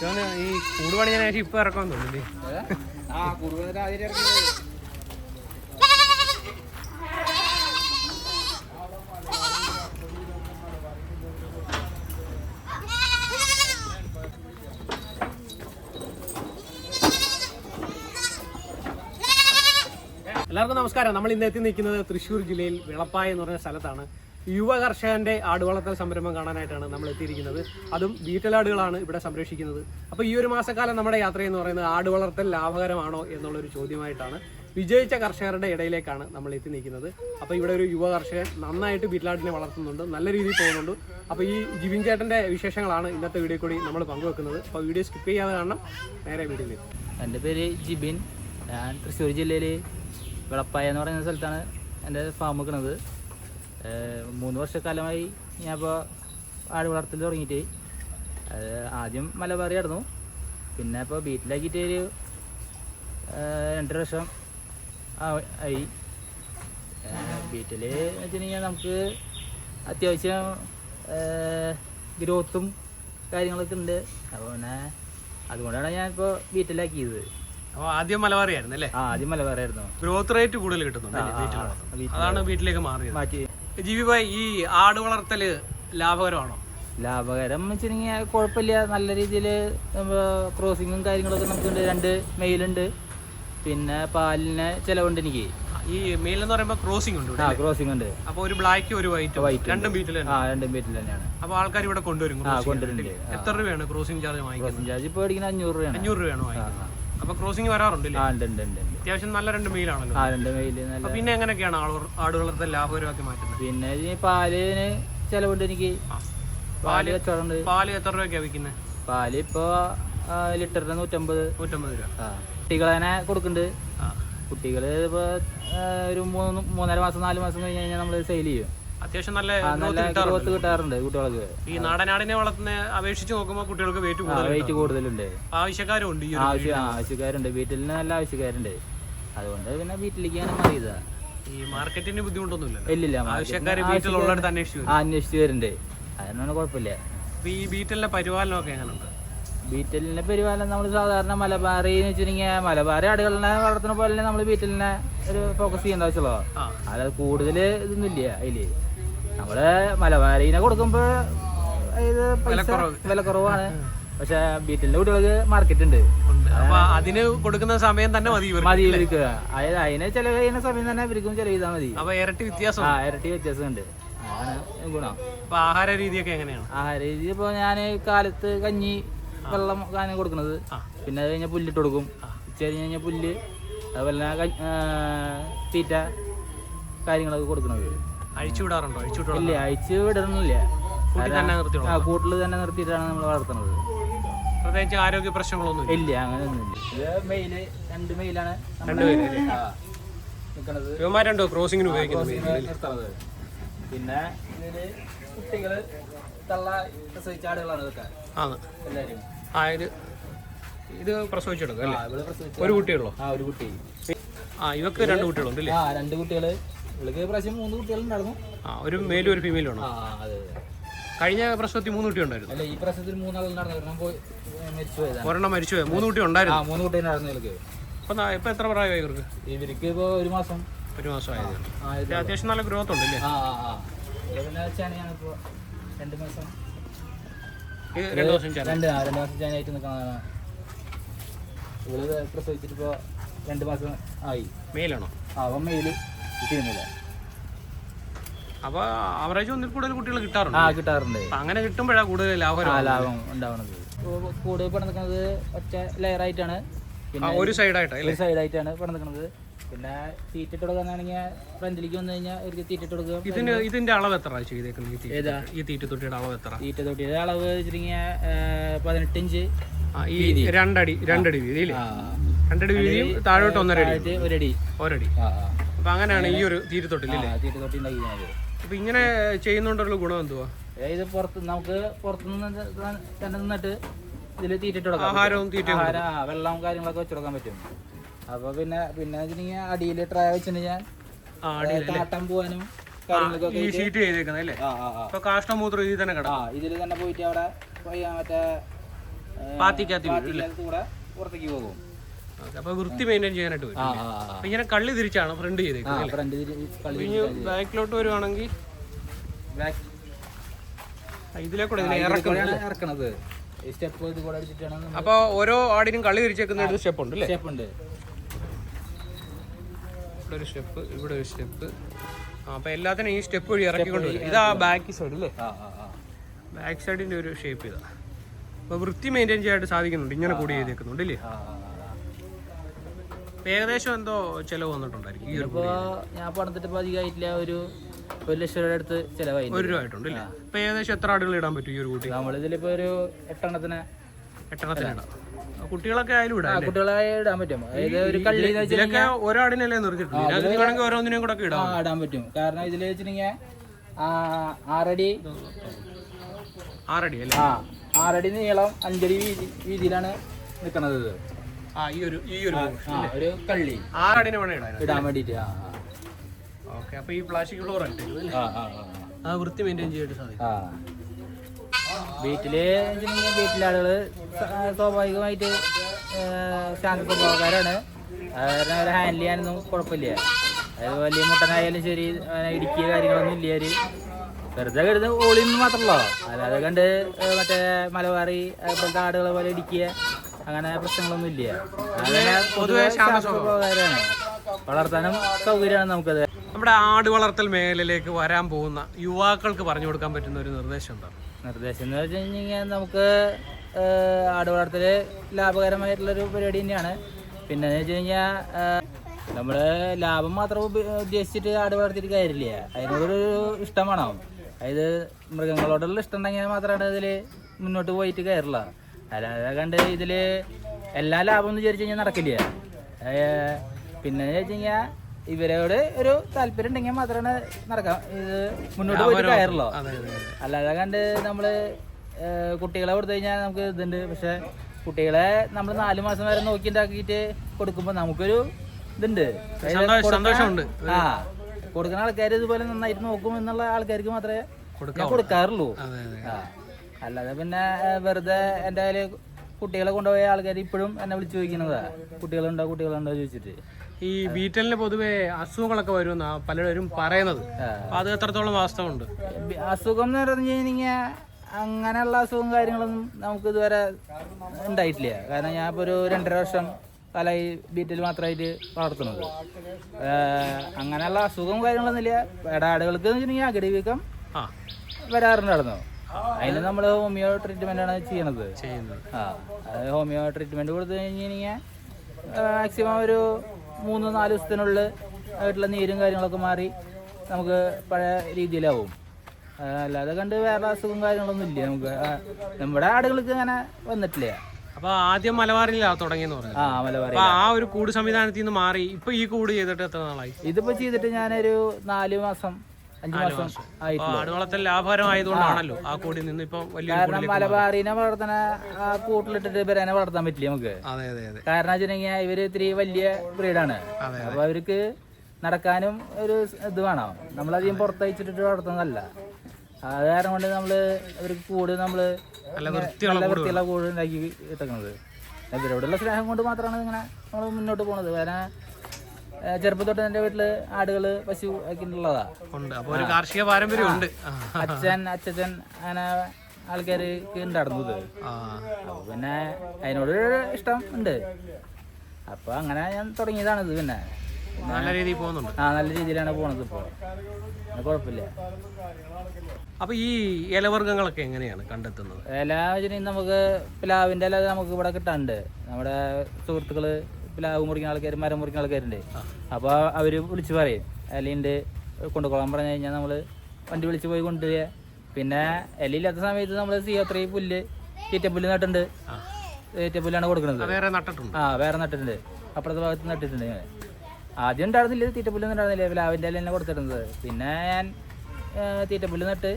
ഈ കൂട് പണിയാൻ ശേഷം ഇപ്പൊ ഇറക്കാൻ തോന്നില്ലേ എല്ലാവർക്കും നമസ്കാരം. നമ്മൾ ഇന്ന് എത്തി നിൽക്കുന്നത് തൃശ്ശൂർ ജില്ലയിൽ വിളപ്പായ എന്ന് പറഞ്ഞ സ്ഥലത്താണ്. യുവ കർഷകന്റെ ആടുവളർത്തൽ സംരംഭം കാണാനായിട്ടാണ് നമ്മൾ എത്തിയിരിക്കുന്നത്. അതും ബീറ്റലാടുകളാണ് ഇവിടെ സംരക്ഷിക്കുന്നത്. അപ്പോൾ ഈ ഒരു മാസക്കാലം നമ്മുടെ യാത്ര എന്ന് പറയുന്നത് ആടുവളർത്തൽ ലാഭകരമാണോ എന്നുള്ളൊരു ചോദ്യമായിട്ടാണ് വിജയിച്ച കർഷകരുടെ ഇടയിലേക്കാണ് നമ്മൾ എത്തി നിൽക്കുന്നത്. അപ്പോൾ ഇവിടെ ഒരു യുവ കർഷകൻ നന്നായിട്ട് വീട്ടിലാടിനെ വളർത്തുന്നുണ്ട് നല്ല രീതിയിൽ പോകുന്നുണ്ട്. അപ്പോൾ ഈ ജിബിൻ ചേട്ടന്റെ വിശേഷങ്ങളാണ് ഇന്നത്തെ വീഡിയോ കൂടി നമ്മൾ പങ്കുവെക്കുന്നത്. അപ്പോൾ വീഡിയോ സ്കിപ്പ് ചെയ്യാതെ കാണണം. നേരെ വീഡിയോയിലേക്ക്. എന്റെ പേര് ജിബിൻ. ഞാൻ തൃശ്ശൂർ ജില്ലയിൽ വിളപ്പായ എന്ന് പറയുന്ന സ്ഥലത്താണ് എന്റെ ഫാം വെക്കുന്നത് മൂന്ന് വർഷക്കാലമായി ഞാൻ ഇപ്പോൾ ആട് വളർത്തൽ തുടങ്ങിയിട്ട്. അത് ആദ്യം മലബാറി ആയിരുന്നു പിന്നെ ഇപ്പോൾ ബീറ്റിലാക്കിയിട്ട് ഒരു രണ്ടര വർഷം ആയി. ബീറ്റിൽ എന്ന് വെച്ചിട്ടുണ്ടെങ്കിൽ നമുക്ക് അത്യാവശ്യം ഗ്രോത്തും കാര്യങ്ങളൊക്കെ ഉണ്ട്. അപ്പോൾ പിന്നെ അതുകൊണ്ടാണ് ഞാനിപ്പോൾ അപ്പോൾ ആദ്യം മലബാറിയായിരുന്നു അല്ലേ ആദ്യം മലബാറിയായിരുന്നു ഗ്രോത്ത് റേറ്റ് കൂടുതൽ കിട്ടുന്നുണ്ട് വീട്ടിൽ? വീട്ടിൽ അതാണ് വീട്ടിലേക്ക് മാറിയത്. മാറ്റി ജീവി ഭായ് ഈ ആട് വളർത്തൽ ലാഭകരമാണോ? ലാഭകരം വെച്ചിട്ടുണ്ടെങ്കിൽ കുഴപ്പമില്ല. നല്ല രീതിയിൽ ക്രോസിങ്ങും കാര്യങ്ങളൊക്കെ നമുക്കുണ്ട് രണ്ട് മെയിലുണ്ട്. പിന്നെ പാലിന് ചിലവുണ്ട് എനിക്ക്. ഈ മെയിൽ എന്ന് പറയുമ്പോൾ ക്രോസിംഗ് ഉണ്ട് ആ ക്രോസിംഗ് ഉണ്ട്. അപ്പോൾ ഒരു ബ്ലാക്ക് ഒരു വൈറ്റ് ഉണ്ട്. രണ്ടും വീട്ടിൽ ആ രണ്ടും പേറ്റിൽ തന്നെയാണ്. അപ്പോൾ ആൾക്കാർ ഇവിടെ കൊണ്ടുവരും ആ കൊണ്ടുവരുന്നുണ്ട്. എത്ര രൂപയാണ് ക്രോസിംഗ് ചാർജ് വാങ്ങിക്കുന്നത്? ക്രോസിംഗ് ചാർജ് ഇപ്പോൾ മേടിക്കുന്ന അഞ്ഞൂറ് രൂപയാണ്. അഞ്ഞൂറ് രൂപയാണ് വാങ്ങിക്കുന്നത്. അപ്പോൾ ക്രോസിംഗ് വരാറുണ്ട് ആ ഉണ്ട് ഉണ്ട് ഉണ്ട് ഉണ്ട്. അത്യാവശ്യം നല്ല രണ്ട് മെയിലാണല്ലോ ആ രണ്ട് മെയിൽ നല്ല പിന്നെ എങ്ങനെയൊക്കെയാണ് ആട് ആട് വളർത്തൽ ലാഭകരമാക്കി മാറ്റുന്നത്? പിന്നെ പാലിന് ചെലവുണ്ട് എനിക്ക്. പാൽ കച്ചവടമുണ്ട്. പാൽ എത്ര രൂപയ്ക്കാണ് വിൽക്കുന്നത് പാൽ ഇപ്പോൾ ലിറ്ററിന് നൂറ്റമ്പത്. നൂറ്റമ്പത് രൂപ. ആ. കുട്ടികളെ കൊടുക്കുന്നുണ്ട്. ആ. കുട്ടികൾ ഇപ്പോൾ ഒരു മൂന്ന് മൂന്നര മാസം നാല് മാസം കഴിഞ്ഞ് കഴിഞ്ഞാൽ നമ്മൾ സെയിൽ ചെയ്യും. അത്യാവശ്യം നല്ല നല്ല കിട്ടാറുണ്ട് ഗ്രോത്ത് കിട്ടാറുണ്ട്. കുട്ടികൾക്ക്. ഈ നാടനാടിനെ വളർത്തുന്ന അപേക്ഷിച്ച് നോക്കുമ്പോൾ കുട്ടികൾക്ക് വെയിറ്റ് കൂടുതൽ വെയിറ്റ് കൂടുതലുണ്ട്. ആവശ്യക്കാരുണ്ട് ഈ ആവശ്യം ആവശ്യക്കാരുണ്ട്. വീട്ടിൽ നല്ല ആവശ്യക്കാരുണ്ട്. അതുകൊണ്ട് പിന്നെ വീട്ടിലേക്കാണ് മാറിയതാ. ഈ മാർക്കറ്റിന് ബുദ്ധിമുട്ടൊന്നുമില്ലല്ലോ. ഇല്ലില്ല ആവശ്യക്കാർ വീട്ടിലുള്ളടത്ത് അന്വേഷിച്ചു അന്വേഷിച്ചു വരുന്നുണ്ട്. അതിനാണ് കുഴപ്പമില്ല. ഈ ബീറ്റലിന്റെ പരിപാലനമൊക്കെ എങ്ങനെയുണ്ട്? ബീറ്റലിന്റെ പരിപാലനം നമ്മൾ സാധാരണ മലബാറി എന്ന് വെച്ചിട്ടുണ്ടെങ്കിൽ മലബാറി ആടുകളിനെ വളർത്തുന്ന പോലെ നമ്മൾ ബീറ്റലിനെ ഒരു ഫോക്കസ് ചെയ്യേണ്ട ആവശ്യമുള്ളൂ അതായത് കൂടുതൽ ഇതൊന്നുമില്ല അതിൽ. നമ്മൾ മലബാരീനെ കൊടുക്കുമ്പോ ഇത് പൈസ വില കുറവാണ് പക്ഷെ ബീറ്റലിന്റെ കുട്ടികൾക്ക് മാർക്കറ്റ് ഉണ്ട്. അതിന് കൊടുക്കുന്ന സമയം തന്നെ മതി മതി ഇവർക്ക്. അതായത് അതിനെ ചെലവ് ചെയ്യുന്ന സമയം തന്നെ ഇവർക്കും ചെലവ് ചെയ്താൽ മതി. അപ്പൊ ഇരട്ടി വ്യത്യാസം. ആ ഇരട്ടി വ്യത്യാസം ഉണ്ട് ഗുണം. ആഹാര രീതിയൊക്കെ എങ്ങനെയാണ്? ആഹാര രീതി ഇപ്പൊ ഞാൻ കാലത്ത് കഞ്ഞി വെള്ളം കാനം കൊടുക്കുന്നത്. പിന്നെ അത് കഴിഞ്ഞാൽ പുല്ലിട്ട് കൊടുക്കും. ഉച്ച കഴിഞ്ഞ് കഴിഞ്ഞാൽ പുല്ല് അതുപോലെ തീറ്റ കാര്യങ്ങളൊക്കെ കൊടുക്കുന്നത് അഴിച്ചു വിടാറുണ്ടോ അഴിച്ചു വിട്ടോ ഇല്ല അയച്ച് വിടണമെന്നില്ല കൂട്ടി തന്നെ ആ കൂട്ടിൽ തന്നെ നിർത്തിയിട്ടാണ് നമ്മൾ വളർത്തുന്നത്. പ്രത്യേകിച്ച് ആരോഗ്യ പ്രശ്നങ്ങളൊന്നും ഇല്ല. അങ്ങനെയൊന്നുമില്ല. ഇത് മെയിൽ രണ്ട് മെയിലാണ് അല്ലേ? നിൽക്കുന്നത് ഇവന്മാരുണ്ടോ ക്രോസിങ്ങിന് ഉപയോഗിക്കുന്നത് നിർത്തുന്നത് പിന്നെ ഇതിൽ കുട്ടികൾ തള്ള പ്രസവിച്ച ആടുകളാണ് ഇതൊക്കെ. ആണ്. ആ ഇത് ഇത് പ്രസവിച്ചെടുക്കും അല്ലേ? ഒരു കുട്ടിയുള്ളൂ ആ ഒരു കുട്ടി. ആ ഇവക്ക് രണ്ട് കുട്ടികളുണ്ട് അല്ലേ? ആ രണ്ട് കുട്ടികൾ പ്രാവശ്യം മൂന്ന് കുട്ടികളുണ്ടായിരുന്നു. ആ ഒരു മേലും ഒരു ഫീമെയിലും ആണോ? ആ, അതെ അതെ. കഴിഞ്ഞ പ്രശ്നത്തിൽ മൂന്ന് കുട്ടി ഉണ്ടായിരുന്നു. അല്ല ഈ പ്രാവശ്യത്തിൽ മൂന്നാളുണ്ടായിരുന്നു ഒരെണ്ണം പോയി മരിച്ചു പോയതാണ്. ഒരെണ്ണം മരിച്ചു പോയി. മൂന്ന് കുട്ടി ആ ഉണ്ടായിരുന്നു മൂന്ന് ഇവർക്ക് അപ്പൊ ഇപ്പൊ എത്ര പ്രായമായി ഇവർക്ക്? ഇവർക്ക് ഇപ്പോൾ ഒരു മാസം. ഒരു മാസമായത് ആയത് അത്യാവശ്യം നല്ല ഗ്രോത്ത് ഉണ്ട് അല്ലേ? ആ ആ ആ. ഇത് പിന്നെ ചാനയാണ് ഇപ്പോൾ രണ്ട് മാസം. ഇത് രണ്ട് ദിവസം ചേരാം രണ്ട് ആ രണ്ട് മാസം ചാനയായിട്ട് നിൽക്കുന്നതാണ്. ഇവൾ പ്രസവിച്ചിട്ട് ഇപ്പോൾ രണ്ട് മാസം ആയി. മെയിലാണോ ആ അവൻ മെയിൽ കിട്ടിയിരുന്നില്ല. അപ്പൊ അവറേജ് ഒന്നിൽ കൂടുതൽ കുട്ടികൾ കിട്ടാറുണ്ട്. ആ കിട്ടാറുണ്ട്. അങ്ങനെ കിട്ടുമ്പോഴാണ് കൂടുതൽ ആ ലാഭം ഉണ്ടാവുന്നത്. കൂട് പണിക്കുന്നത് ഒറ്റ ലെയർ ആയിട്ടാണ്. പിന്നെ ഒരു സൈഡായിട്ടാണ് അല്ലേ? ഒരു സൈഡായിട്ടാണ് പണിക്കുന്നത് പിന്നെ തീറ്റിട്ട് കൊടുക്കാന്നാണെങ്കിൽ ഫ്രണ്ടിലേക്ക് വന്നു കഴിഞ്ഞാൽ ഒരു തീറ്റിട്ട് കൊടുക്കുക. ഇതിന്റെ ഇതിന്റെ അളവ് എത്ര ചെയ്തേക്കുന്നത്? ഈ തീറ്റ തീറ്റത്തൊട്ടിയുടെ അളവ് എത്ര തീറ്റ തൊട്ടിയുടെ അളവ് വെച്ചിട്ടുണ്ടെങ്കിൽ പതിനെട്ട് ഇഞ്ച് ഈ രണ്ടടി രണ്ടടി വീതി രണ്ടടി വീതിയും താഴോട്ട് ഒന്നര അടി ഒരടി. ഒരടി. അപ്പൊ അങ്ങനെയാണ് ഈ ഒരു തൊട്ടി ഉണ്ടാക്കിയത് അപ്പൊ ഇങ്ങനെ ചെയ്യുന്നോണ്ടുള്ള ഗുണം എന്തുവാ? ഇത് പുറത്ത് നമുക്ക് പുറത്തുനിന്ന് തന്നെ നിന്നിട്ട് ഇതിൽ തീറ്റിട്ട് കൊടുക്കാം. ആഹാരവും ആഹാരം ആ, വെള്ളം കാര്യങ്ങളൊക്കെ വെച്ച് കൊടുക്കാൻ പറ്റും. അപ്പൊ പിന്നെ പിന്നെ വെച്ചിട്ടുണ്ടെങ്കിൽ അടിയിൽ ട്രൈ വെച്ചിട്ടുണ്ടെങ്കിൽ ആ പോകാനും കാര്യങ്ങൾക്കൊക്കെ ഈ ഷീറ്റ് ചെയ്തേക്കുന്നത് അല്ലേ? ആ ആ ആ. അപ്പൊ കാഷ്ടമൂത്രം ഇതിൽ തന്നെ ആ കിടക്കും ഇതിൽ തന്നെ പോയിട്ട് അവിടെ പോയി ആ മറ്റേ പാത്തിക്കകത്ത് വീഴും അല്ലേ? കൂടെ പുറത്തേക്ക് പോകും. അപ്പൊ വൃത്തി മെയിന്റെയിൻ ചെയ്യാനായിട്ട്. അപ്പൊ ഇങ്ങനെ കള്ളി തിരിച്ചാണ് ഫ്രണ്ട് ചെയ്തേക്കുന്നത് ഇനി ബാക്കിലോട്ട് വരുവാണെങ്കിൽ ഇറക്കണത്. സ്റ്റെപ്പ് ഇത് കൂടെ അടിച്ചിട്ടാണ് അപ്പൊ ഓരോ ആടിനും കള്ളി തിരിച്ചേക്കുന്ന ഒരു സ്റ്റെപ്പ് ഉണ്ട് സ്റ്റെപ്പ് ഉണ്ട്. ഇവിടെ ഒരു സ്റ്റെപ്പ് ഇവിടെ ഒരു സ്റ്റെപ്പ് അപ്പൊ എല്ലാത്തിനും ഈ സ്റ്റെപ്പ് വഴി ഇറക്കിക്കൊണ്ട് ഇതാ ബാക്ക് സൈഡ് അല്ലേ? ബാക്ക് സൈഡിന്റെ ഒരു ഷേപ്പ് ഇതാ. അപ്പൊ വൃത്തി മെയിന്റെയിൻ ചെയ്യാനായിട്ട് സാധിക്കുന്നുണ്ട്. ഇങ്ങനെ കൂടി ചെയ്തേക്കുന്നുണ്ട് ഇല്ലേ? ഏകദേശം എന്തോ ചെലവ് വന്നിട്ടുണ്ടായിരിക്കും ഈ ഒരു ഇപ്പോ ഞാൻ പണിതിട്ട് അധികമായിട്ടില്ല ഒരു ഒരു ലക്ഷം രൂപയുടെ അടുത്ത് ചെലവായി ഒരു രൂപ ആയിട്ടുണ്ട് ഇപ്പൊ ഏകദേശം എത്ര ആടുകൾ ഇടാൻ പറ്റും ഈ ഒരു കുട്ടി? നമ്മളിതിലിപ്പോ ഒരു എട്ടെണ്ണത്തിന് എട്ടെണ്ണത്തിന് ഇടാം. കുട്ടികളൊക്കെ ആയാലും ഇടാം കുട്ടികളായാലും കുട്ടികളെ ഇടാൻ പറ്റും. അതായത് ഒരു കള്ളി ഇതിലൊക്കെ ഒരാടിനല്ലേ നിർത്തിയിട്ടുണ്ട് വേണമെങ്കിൽ ഓരോന്നിനെയും കൂടെ ഇടാം. ഇടാൻ പറ്റും. കാരണം ഇതിൽ വെച്ചിട്ടുണ്ടെങ്കിൽ ആറടി ആറടി അല്ലേ? ആറടി നീളം അഞ്ചടി വീതി വീതിയിലാണ് നിൽക്കുന്നത് ഈ ഒരു ഈ ഒരു ആ ഒരു കള്ളി. ആറടിനെ വേണം ഇടാൻ. ഇടാൻ വേണ്ടിയിട്ട് ആ ഓക്കെ അപ്പൊ ഈ പ്ലാസ്റ്റിക് ഫ്ലോർ ആയിട്ട് അല്ലേ? ആ ആ ആ, ആ. വൃത്തി മെയിന്റെയിൻ ചെയ്യാനായിട്ട് സാധിക്കും. ആ. വീട്ടിൽ വെച്ചിട്ടുണ്ടെങ്കിൽ വീട്ടിലെ ആളുകൾ സ- സ്വാഭാവികമായിട്ട് ഏഹ് ശാന്ത സ്വഭാവക്കാരാണ് അത് കാരണം അവരെ ഹാൻഡിൽ ചെയ്യാനൊന്നും കുഴപ്പമില്ല. അതായത് വലിയ മുട്ടനായാലും ശരി അങ്ങനെ ഇടുക്കിയ കാര്യങ്ങളൊന്നും ഇല്ല അവർ. വെറുതെ കരുത് ഓളിന്ന് മാത്രമല്ലോ. അല്ലാതെ കണ്ട് മറ്റേ മലബാറി അതുപോലത്തെ ആടുകളെ പോലെ ഇടുക്കിയ അങ്ങനെ പ്രശ്നങ്ങളൊന്നും ഇല്ല പൊതുവേ പൊതുവെ ശാന്ത സ്വഭാവക്കാരാണ് വളർത്താനും സൗകര്യമാണ് നമുക്കത്. നമ്മുടെ ആട് വളർത്തൽ മേഖലയിലേക്ക് വരാൻ പോകുന്ന യുവാക്കൾക്ക് പറഞ്ഞു കൊടുക്കാൻ പറ്റുന്ന ഒരു നിർദ്ദേശം എന്താണ്? നിർദ്ദേശം എന്ന് വെച്ച് കഴിഞ്ഞാൽ നമുക്ക് ആട് വളർത്തൽ ലാഭകരമായിട്ടുള്ളൊരു പരിപാടി തന്നെയാണ്. പിന്നെ എന്ന് വെച്ച് കഴിഞ്ഞാൽ നമ്മൾ ലാഭം മാത്രം ഉദ്ദേശിച്ചിട്ട് ആട് വളർത്തിയിട്ട് കാര്യമില്ല. അതിനോടൊരു ഇഷ്ടം വേണം. അതായത് മൃഗങ്ങളോടുള്ള ഇഷ്ടം ഉണ്ടെങ്കിൽ മാത്രമാണ് അതിൽ മുന്നോട്ട് പോയിട്ട് കയറില്ല അല്ലാതെ കണ്ട് ഇതിൽ എല്ലാ ലാഭം എന്ന് വിചാരിച്ചു കഴിഞ്ഞാൽ നടക്കില്ല? പിന്നെ വെച്ച് കഴിഞ്ഞാൽ ഇവരോട് ഒരു താല്പര്യം ഉണ്ടെങ്കിൽ മാത്രമാണ് നടക്കാം ഇത് മുന്നോട്ട് പോയിട്ട് കയറുള്ളൂ. അല്ലാതെ കണ്ട് നമ്മൾ കുട്ടികളെ കൊടുത്തു കഴിഞ്ഞാൽ നമുക്ക് ഇതുണ്ട്. പക്ഷെ കുട്ടികളെ നമ്മൾ നാല് മാസം വരെ നോക്കി ഉണ്ടാക്കിയിട്ട് കൊടുക്കുമ്പോൾ നമുക്കൊരു ഇതുണ്ട്. സന്തോഷമുണ്ട്. ആ കൊടുക്കുന്ന ആൾക്കാർ ഇതുപോലെ നന്നായിട്ട് നോക്കും എന്നുള്ള ആൾക്കാർക്ക് മാത്രമേ കൊടുക്കാറുള്ളൂ. ആ. അല്ലാതെ പിന്നെ വെറുതെ എന്റെ കയ്യിൽ കുട്ടികളെ കൊണ്ടുപോയ ആൾക്കാർ ഇപ്പോഴും എന്നെ വിളിച്ചു ചോദിക്കുന്നതാ. കുട്ടികളുണ്ടോ കുട്ടികളുണ്ടോ ചോദിച്ചിട്ട്. ഈ ബീറ്റലിന് പൊതുവെ അസുഖങ്ങളൊക്കെ വരുമെന്നാ പലരും പറയുന്നത്. അത് എത്രത്തോളം വാസ്തവമുണ്ട്? അസുഖം എന്ന് പറഞ്ഞു കഴിഞ്ഞാൽ അങ്ങനെയുള്ള അസുഖവും കാര്യങ്ങളൊന്നും നമുക്ക് ഇതുവരെ ഉണ്ടായിട്ടില്ല. കാരണം ഞാൻ ഇപ്പോൾ ഒരു രണ്ടര വർഷം കാലമായി ബീറ്റിൽ മാത്രമായിട്ട് വളർത്തുന്നത്. അങ്ങനെയുള്ള അസുഖവും കാര്യങ്ങളൊന്നും ഇല്ല ഇടാടുകൾക്ക് എന്ന് വെച്ചിട്ടുണ്ടെങ്കിൽ അകടി വീക്കം വരാറുണ്ടായിരുന്നു. അതിന് നമ്മൾ ഹോമിയോ ട്രീറ്റ്മെന്റ് ആണ് ചെയ്യണത്. ചെയ്യുന്നത്. ആ അത് ഹോമിയോ ട്രീറ്റ്മെന്റ് കൊടുത്തു കഴിഞ്ഞ് കഴിഞ്ഞാൽ മാക്സിമം ഒരു മൂന്ന് നാല് ദിവസത്തിനുള്ളിൽ ആയിട്ടുള്ള നീരും കാര്യങ്ങളൊക്കെ മാറി നമുക്ക് പഴയ രീതിയിലാവും. അല്ലാതെ കണ്ട് വേറെ അസുഖം കാര്യങ്ങളൊന്നും ഇല്ല നമുക്ക്. നമ്മുടെ ആടുകൾക്ക് അങ്ങനെ വന്നിട്ടില്ല. അപ്പൊ ആദ്യം മലബാറിലാണ് തുടങ്ങിയെന്ന് പറഞ്ഞു ആ മലബാറി അപ്പൊ ആ ഒരു കൂട് സംവിധാനത്തിൽ നിന്ന് മാറി ഇപ്പൊ ഈ കൂട് ചെയ്തിട്ട് എത്ര നാളായി? ഇതിപ്പോ ചെയ്തിട്ട് ഞാനൊരു നാല് മാസം അഞ്ച് മാസം അപ്പൊ ആയിട്ടുള്ളൂ. ആട് വളർത്തൽ ലാഭകരമായതുകൊണ്ടാണല്ലോ ആ കൂടി നിന്ന് ഇപ്പം വലിയ കാരണം മലബാറിനെ വളർത്തണ ആ കൂട്ടിലിട്ടിട്ട് ഇവരനെ വളർത്താൻ പറ്റില്ല നമുക്ക്? അതെ അതെ അതെ. കാരണം വെച്ചിട്ടുണ്ടെങ്കിൽ ഇവർ ഇത്തിരി വലിയ ബ്രീഡാണ്. അപ്പൊ അവർക്ക് നടക്കാനും ഒരു ഇത് വേണം. നമ്മളധികം പുറത്തയച്ചിട്ട് വളർത്തുന്നതല്ല. അത് കാരണം കൊണ്ട് നമ്മൾ അവർക്ക് കൂട് നമ്മൾ നല്ല വൃത്തിയുള്ള കൂട് ഉണ്ടാക്കി ഇട്ടേക്കുന്നത് ഇവരോടുള്ള സ്നേഹം കൊണ്ട് മാത്രമാണ് ഇങ്ങനെ നമ്മൾ മുന്നോട്ട് പോണത്. കാരണം ചെറുപ്പം തൊട്ട് എന്റെ വീട്ടിൽ ആടുകൾ പശു ഒക്കെ ഉള്ളതാ. ഉണ്ട്. അപ്പൊ ഒരു കാർഷിക പാരമ്പര്യം ഉണ്ട്. അച്ഛൻ അച്ഛൻ അങ്ങനെ ആൾക്കാർക്ക് ഉണ്ടായിരുന്നത് അപ്പൊ പിന്നെ അതിനോട് ഇഷ്ടം ഉണ്ട്. അപ്പൊ അങ്ങനെ ഞാൻ തുടങ്ങിയതാണ് ഇത് പിന്നെ. നല്ല രീതിയിൽ പോകുന്നുണ്ട്. ആ നല്ല രീതിയിലാണ് പോണത് ഇപ്പോൾ കുഴപ്പമില്ല. അപ്പൊ ഈ ഇലവർഗങ്ങളൊക്കെ എങ്ങനെയാണ് കണ്ടെത്തുന്നത്? ഇല നമുക്ക് പ്ലാവിന്റെ ഇല നമുക്ക് ഇവിടെ കിട്ടാണ്ട് നമ്മുടെ സുഹൃത്തുക്കൾ പ്ലാവ് മുറിക്കുന്ന ആൾക്കാർ മരം മുറിക്കുന്ന ആൾക്കാരുണ്ട്. അപ്പോൾ അവർ വിളിച്ച് പറയും എലിന്റെ കൊണ്ടുപോകാൻ പറഞ്ഞു കഴിഞ്ഞാൽ നമ്മൾ വണ്ടി വിളിച്ച് പോയി കൊണ്ടുവരിക. പിന്നെ ഇലയില്ലാത്ത സമയത്ത് നമ്മൾ സി ത്രീ പുല്ല് ചീറ്റപ്പുല്ല് നട്ടുണ്ട് ചീറ്റപ്പുല്ലാണ് കൊടുക്കുന്നത് ആ വേറെ നട്ടിട്ടുണ്ട്. അപ്പുറത്തെ ഭാഗത്ത് നട്ടിട്ടുണ്ട് ഞാൻ ആദ്യം ഉണ്ടായിരുന്നില്ല തീറ്റപ്പുല്ലൊന്നും ഉണ്ടായിരുന്നില്ല. പ്ലാവിന്റെ ഇല തന്നെ കൊടുത്തിരുന്നത് പിന്നെ ഞാൻ തീറ്റപ്പുല്ല് നട്ട്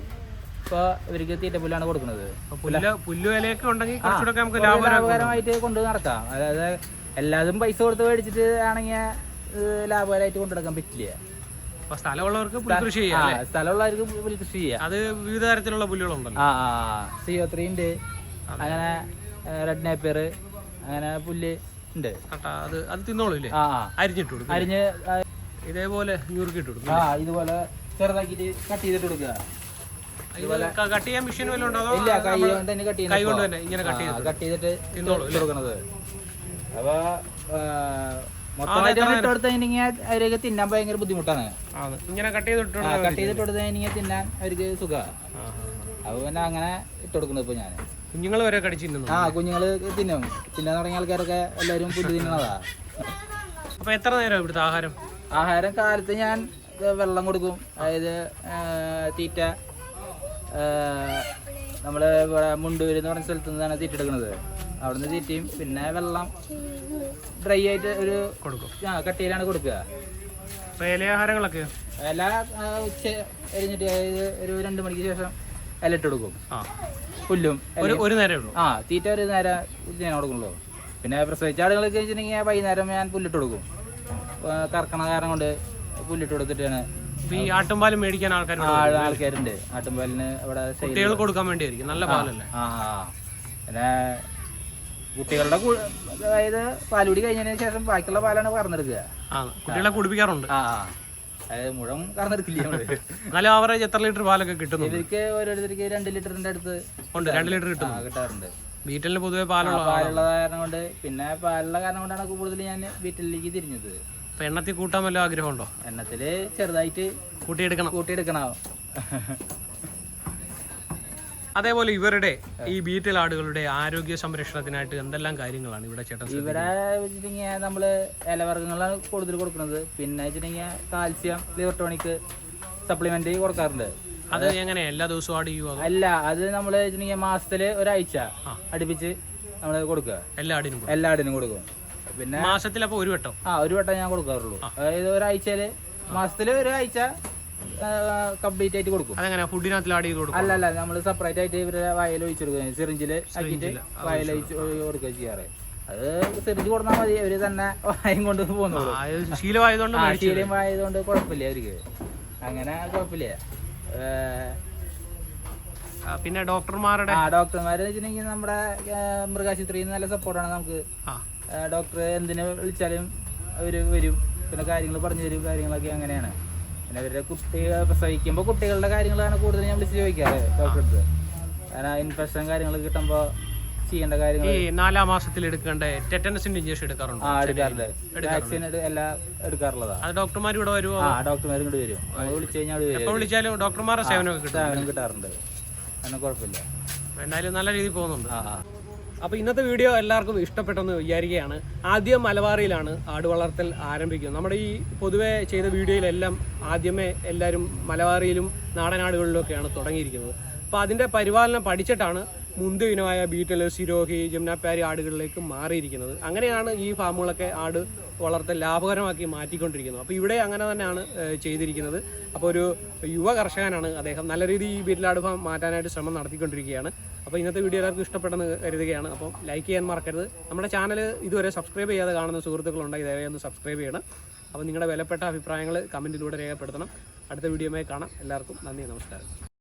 ഇപ്പോൾ ഇവർക്ക് തീറ്റപ്പുല്ലാണ് കൊടുക്കുന്നത് പുല്ല് പുല്ലു ഇലയൊക്കെ ഉണ്ടെങ്കിൽ ലാഭകരമായിട്ട് കൊണ്ട് നടക്കാം. അതായത് എല്ലാതും പൈസ കൊടുത്ത് മേടിച്ചിട്ട് ആണെങ്കിൽ ലാഭകരമായിട്ട് കൊണ്ടുനടക്കാൻ പറ്റില്ല. അപ്പൊ സ്ഥലമുള്ളവർക്ക് പുൽകൃഷി ചെയ്യാം അല്ലേ? സ്ഥലമുള്ളവർക്ക് പുൽകൃഷി കൃഷി ചെയ്യാം. അത് വിവിധ തരത്തിലുള്ള പുല്ലുകളുണ്ടല്ലോ. ആ ആ സി ഒ ത്രീ ഉണ്ട്. അങ്ങനെ റെഡ് നേപ്പിയർ അങ്ങനെ പുല്ല് ഉണ്ട്. കട്ട അത് അത് തിന്നോളൂല്ലേ ആ ആ. അരിഞ്ഞിട്ട് കൊടുക്കും അരിഞ്ഞ് ആ, ഇതേപോലെ ഞുറുക്കിട്ട് കൊടുക്കും ആ ഇതുപോലെ ചെറുതാക്കിയിട്ട് കട്ട് ചെയ്തിട്ട് കൊടുക്കുക. ഇതുപോലെ കട്ട് ചെയ്യാൻ മെഷീൻ വല്ലതും ഉണ്ടോ? അതോ ഇല്ല കൈ കൊണ്ട് തന്നെ കട്ട് കൈ കൊണ്ട് തന്നെ ഇങ്ങനെ കട്ട് ചെയ്ത് കട്ട് ചെയ്തിട്ട് തിന്നോളൂ ഇട്ട് കൊടുക്കണത്. അപ്പൊ മൊത്തമായിട്ട് അവർക്ക് തിന്നാൻ ഭയങ്കര ബുദ്ധിമുട്ടാണ്. ഇങ്ങനെ കട്ട് ചെയ്തിട്ട് ആ കട്ട് ചെയ്തിട്ട് കൊടുത്തു കഴിഞ്ഞാൽ തിന്നാൻ അവർക്ക് സുഖമാണ്. അപ്പൊ പിന്നെ അങ്ങനെ ഇട്ട് കൊടുക്കുന്നത് ഇപ്പൊ ഞാൻ കുഞ്ഞുങ്ങൾ വരെ കടിച്ചു തിന്നുന്നു. ആ കുഞ്ഞുങ്ങൾ തിന്നും. തിന്നാൻ തുടങ്ങിയ ആൾക്കാരൊക്കെ എല്ലാവരും പുല്ല് തിന്നണതാ അപ്പൊ എത്ര നേരം ഇവിടുത്തെ ആഹാരം? ആഹാരം കാലത്ത് ഞാൻ വെള്ളം കൊടുക്കും. അതായത് തീറ്റ ആ, നമ്മൾ ഇവിടെ മുണ്ടൂര് എന്ന് പറഞ്ഞ സ്ഥലത്ത് നിന്നാണ് തീറ്റെടുക്കുന്നത് അവിടുന്ന് തീറ്റയും പിന്നെ വെള്ളം ഡ്രൈ ആയിട്ട് ഒരു കൊടുക്കും. ആ കട്ടിയിലാണ് കൊടുക്കുക. ഇലയാഹാരങ്ങളൊക്കെ ആ, ഉച്ച എരിഞ്ഞിട്ട് അതായത് ഒരു രണ്ട് മണിക്ക് ശേഷം ഇല ഇട്ട് കൊടുക്കും. ആ. പുല്ലും ഒരു നേരം ആ തീറ്റ ഒരു നേരം ഞാൻ കൊടുക്കുള്ളൂ. പിന്നെ പ്രസവിച്ച ആളുകളൊക്കെ വെച്ചിട്ടുണ്ടെങ്കിൽ വൈകുന്നേരം ഞാൻ പുല്ലിട്ട് കൊടുക്കും. കറക്കണ കാരണം കൊണ്ട് പുല്ലിട്ട് കൊടുത്തിട്ടാണ് ഈ ആട്ടുംപാലും മേടിക്കാൻ ആൾക്കാർ ആൾ- ആൾക്കാരുണ്ട്. ആട്ടുംപാലിന് sale കുട്ടികൾ കൊടുക്കാൻ വേണ്ടിയായിരിക്കും. നല്ല പാലല്ലേ? ആ പിന്നെ കുട്ടികളുടെ അതായത് പാലുകൂടി കഴിഞ്ഞതിന് ശേഷം ബാക്കിയുള്ള പാലാണ് കറന്നെടുക്കുക. കുട്ടികളെ കുടിപ്പിക്കാറുണ്ട്. ആ മുഴുവൻ കറന്നെടുക്കില്ല നമ്മൾ. നല്ല ആവറേജ് എത്ര ലിറ്റർ പാലൊക്കെ കിട്ടുന്നുണ്ട്? ഇവർക്ക് ഓരോരുത്തർക്ക് രണ്ട് ലിറ്ററിന്റെ അടുത്ത് ഉണ്ട് രണ്ട് ലിറ്റർ ആ, കിട്ടാറുണ്ട്. വീട്ടിലിന് പൊതുവെ പാലുള്ള പാലുള്ള കാരണം കൊണ്ട് പിന്നെ പാലുള്ള കാരണം കൊണ്ടാണ് കൂടുതൽ ഞാൻ വീട്ടിലേക്ക് തിരിഞ്ഞത്. അപ്പൊ എണ്ണത്തിൽ കൂട്ടാൻ വല്ല ആഗ്രഹമുണ്ടോ? എണ്ണത്തിൽ ചെറുതായിട്ട് കൂട്ടിയെടുക്കണം. കൂട്ടിയെടുക്കണോ. അതേപോലെ ഇവരുടെ ഈ ബീറ്റൽ ആടുകളുടെ ആരോഗ്യ സംരക്ഷണത്തിനായിട്ട് എന്തെല്ലാം കാര്യങ്ങളാണ് ഇവിടെ ചേട്ടൻ ഇവരെ ഇവിടെ വെച്ചിട്ടുണ്ടെങ്കിൽ നമ്മൾ ഇലവർഗങ്ങളാണ് കൂടുതൽ കൊടുക്കുന്നത്. പിന്നെ വെച്ചിട്ടുണ്ടെങ്കിൽ കാൽസ്യം ലിവർ സപ്ലിമെന്റ് കൊടുക്കാറുണ്ട്. അത് എങ്ങനെയാ? എല്ലാ ദിവസവും ആഡ് ചെയ്യുക അല്ല അത് നമ്മൾ വെച്ചിട്ടുണ്ടെങ്കിൽ മാസത്തിൽ ഒരാഴ്ച. അടുപ്പിച്ച് നമ്മൾ കൊടുക്കുക. എല്ലാ ആടിനും. എല്ലാ ആടിനും കൊടുക്കും. പിന്നെ മാസത്തിൽ അപ്പൊ ഒരു വട്ടം? ആ ഒരു വട്ടം ഞാൻ കൊടുക്കാറുള്ളൂ. അതായത് ഒരാഴ്ചയിൽ മാസത്തിൽ ഒരാഴ്ച കംപ്ലീറ്റ് ആയിട്ട് കൊടുക്കും. ഫുഡിനകത്തിൽ ആഡ് ചെയ്ത് കൊടുക്കും അല്ല അല്ല നമ്മൾ സെപ്പറേറ്റ് ആയിട്ട് ഇവരെ വയൽ ഒഴിച്ചു കൊടുക്കുക സിറിഞ്ചിൽ ആക്കിയിട്ട് വയൽ ഒഴിച്ച് കൊടുക്കുക ചെയ്യാറ്. അത് സിറിഞ്ച് കൊടുത്താൽ മതി. അവർ തന്നെ വായും കൊണ്ട് പോകുന്നുള്ളൂ ശീലമായതുകൊണ്ട് ആ മേടിച്ചു ശീലം ആയതുകൊണ്ട് കുഴപ്പമില്ല അവർക്ക്. അങ്ങനെ കുഴപ്പമില്ല. പിന്നെ ഡോക്ടർമാരുടെ ആ ഡോക്ടർമാര് വെച്ചിട്ടുണ്ടെങ്കിൽ നമ്മുടെ മൃഗാശുപത്രി മൃഗാശുപത്രിയിൽ നിന്ന് നല്ല സപ്പോർട്ടാണ് നമുക്ക്. ആ എന്തിനെ ഡോക്ടർ വിളിച്ചാലും അവർ വരും. പിന്നെ കാര്യങ്ങൾ പറഞ്ഞു തരും കാര്യങ്ങളൊക്കെ അങ്ങനെയാണ്. പിന്നെ അവരുടെ കുട്ടി പ്രസവിക്കുമ്പോൾ കുട്ടികളുടെ കാര്യങ്ങളാണ് കൂടുതൽ ഞാൻ വിളിച്ച് ചോദിക്കാറ് ഡോക്ടറെ അടുത്ത്. കാരണം ഇൻഫെക്ഷൻ കാര്യങ്ങൾ കിട്ടുമ്പോൾ ചെയ്യേണ്ട കാര്യങ്ങൾ ഈ നാലാം മാസത്തിൽ എടുക്കേണ്ട ടെറ്റനസിന്റെ ഇഞ്ചക്ഷൻ എടുക്കാറുണ്ട്? ആ എടുക്കാറുണ്ട്. വാക്സിൻ എല്ലാം എടുക്കാറുള്ളതാ. അത് ഡോക്ടർമാർ ഇവിടെ വരുമോ ആ ഡോക്ടർമാർ ഇങ്ങോട്ട് വരും. വിളിച്ചു കഴിഞ്ഞാൽ വിളിച്ചാലും ഡോക്ടർമാരുടെ സേവനം കിട്ടാറുണ്ട്. അതിന് കുഴപ്പമില്ല. എന്തായാലും നല്ല രീതിയിൽ പോകുന്നുണ്ട്. ആ. അപ്പോൾ ഇന്നത്തെ വീഡിയോ എല്ലാവർക്കും ഇഷ്ടപ്പെട്ടെന്ന് വിചാരിക്കുകയാണ്. ആദ്യം മലബാറിയിലാണ് ആട് വളർത്തൽ ആരംഭിക്കുന്നത്. നമ്മുടെ ഈ പൊതുവെ ചെയ്ത വീഡിയോയിലെല്ലാം ആദ്യമേ എല്ലാവരും മലബാറിയിലും നാടനാടുകളിലൊക്കെയാണ് തുടങ്ങിയിരിക്കുന്നത്. അപ്പോൾ അതിന്റെ പരിപാലനം പഠിച്ചിട്ടാണ് മുന്തിയ ഇനമായ ബീറ്റൽ സിരോഹി ജമുനാപ്പാരി ആടുകളിലേക്ക് മാറിയിരിക്കുന്നത്. അങ്ങനെയാണ് ഈ ഫാമുകളൊക്കെ ആട് വളർത്തൽ ലാഭകരമാക്കി മാറ്റിക്കൊണ്ടിരിക്കുന്നത്. അപ്പോൾ ഇവിടെ അങ്ങനെ തന്നെയാണ് ചെയ്തിരിക്കുന്നത്. അപ്പോൾ ഒരു യുവ കർഷകനാണ് അദ്ദേഹം. നല്ല രീതിയിൽ ഈ ബീറ്റലാട് ഫാം മാറ്റാനായിട്ട് ശ്രമം നടത്തിക്കൊണ്ടിരിക്കുകയാണ്. അപ്പോൾ ഇന്നത്തെ വീഡിയോ എല്ലാവർക്കും ഇഷ്ടപ്പെട്ടെന്ന് കരുതുകയാണ്. അപ്പോൾ ലൈക്ക് ചെയ്യാൻ മറക്കരുത്. നമ്മുടെ ചാനൽ ഇതുവരെ സബ്സ്ക്രൈബ് ചെയ്യാതെ കാണുന്ന സുഹൃത്തുക്കളുണ്ടെങ്കിൽ ദയവായി ഒന്ന് സബ്സ്ക്രൈബ് ചെയ്യണം. അപ്പോൾ നിങ്ങളുടെ വിലപ്പെട്ട അഭിപ്രായങ്ങൾ കമന്റിലൂടെ രേഖപ്പെടുത്തണം. അടുത്ത വീഡിയോയുമായി കാണാം. എല്ലാവർക്കും നന്ദി നമസ്കാരം.